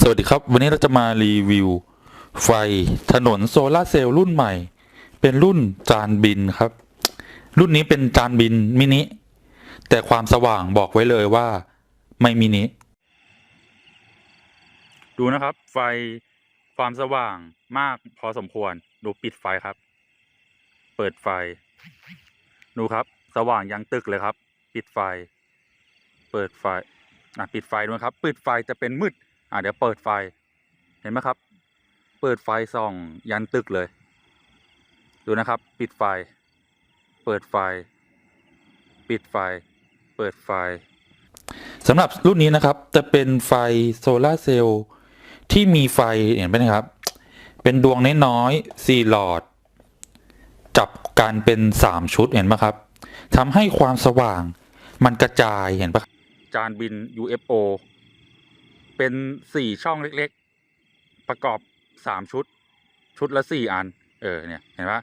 สวัสดีครับ วันนี้เราจะมารีวิว ไฟถนนโซลาร์เซลล์รุ่นใหม่ เป็นรุ่นจานบินครับ รุ่นนี้เป็นจานบินมินิ แต่ความสว่างบอกไว้เลยว่าไม่มินิ ดูนะครับ ไฟความสว่างมากพอสมควร ดูปิดไฟครับ เปิดไฟ ดูครับ สว่างยังตึกเลยครับ ปิดไฟ เปิดไฟ อะปิดไฟด้วยครับปิดไฟจะเป็นมืดอะเดี๋ยวเปิดไฟ เห็นไหมครับ เปิดไฟส่องยันตึกเลย ดูนะครับ ปิดไฟ เปิดไฟ ปิดไฟ เปิดไฟสำหรับรุ่นนี้นะครับจะเป็นไฟโซลาเซลล์ที่มีไฟเห็นไหมนะครับ เป็นดวงน้อยๆสี่หลอด จับกันเป็นสามชุดเห็นไหมครับทำให้ความสว่างมันกระจายเห็นปะ จานบิน UFO เป็นสี่ช่องเล็กๆ ประกอบสามชุด ชุดละสี่อัน เออ เนี่ย เห็นปะ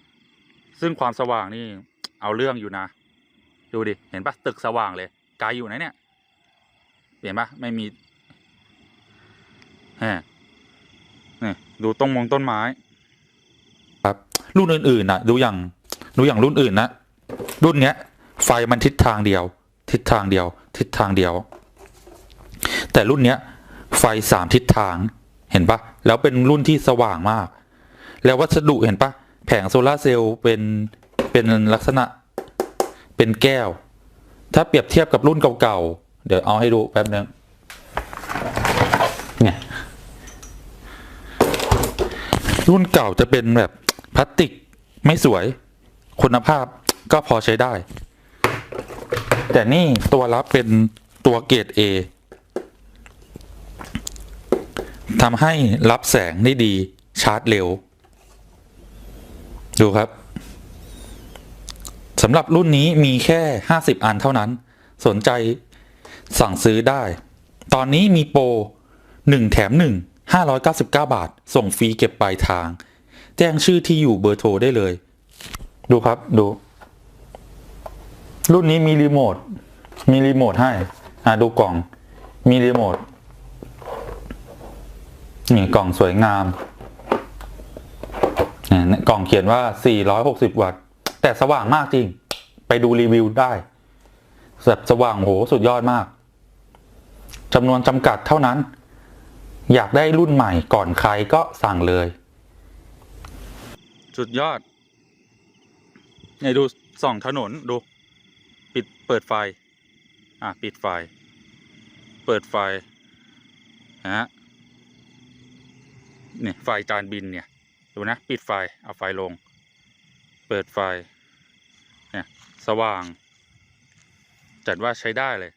ซึ่งความสว่างนี่เอาเรื่องอยู่นะ ดูดิ เห็นปะตึกสว่างเลยไกลอยู่นะเนี่ย เห็นปะไม่มีฮะนี่ดูต้นมงต้นไม้ ครับ รุ่นอื่นๆนะดูอย่าง ดูอย่างรุ่นอื่นนะ รุ่นเนี้ย ไฟมันทิศทางเดียว ทิศทางเดียว ทิศทางเดียว แต่รุ่นเนี้ยไฟสามทิศทางเห็นปะแล้วเป็นรุ่นที่สว่างมาก แล้ววัสดุเห็นปะแผงโซลาร์เซลล์เป็นเป็นลักษณะเป็นแก้ว ถ้าเปรียบเทียบกับรุ่นเก่าๆ เดี๋ยวเอาให้ดูแป๊บนึงเนี่ยรุ่นเก่าจะเป็นแบบพลาสติกไม่สวยคุณภาพก็พอใช้ได้ แต่นี่ตัวรับเป็นตัวเกรด A ทำให้รับแสงได้ดีชาร์จเร็ว ดูครับสำหรับรุ่นนี้มีแค่ 50 อันเท่านั้น สนใจสั่งซื้อได้ ตอนนี้มีโปร 1 แถม 1 599 บาท ส่งฟรีเก็บปลายทาง แจ้งชื่อที่อยู่เบอร์โทรได้เลย ดูครับ ดู รุ่นนี้มีรีโมท มีรีโมทให้ อ่าดูกล่อง มีรีโมท นี่กล่องสวยงามกล่องเขียนว่า 460 วัตต์ แต่สว่างมากจริง ไปดูรีวิวได้แบบสว่างโหสุดยอดมากจำนวนจำกัดเท่านั้น อยากได้รุ่นใหม่ก่อนใครก็สั่งเลย สุดยอดเนี่ยดูส่องถนนดู ปิดเปิดไฟ อะ ปิดไฟ เปิดไฟ นะฮะ เนี่ย ไฟจานบินเนี่ย ดูนะ ปิดไฟ เอาไฟลง เปิดไฟ เนี่ย สว่าง จัดว่าใช้ได้เลย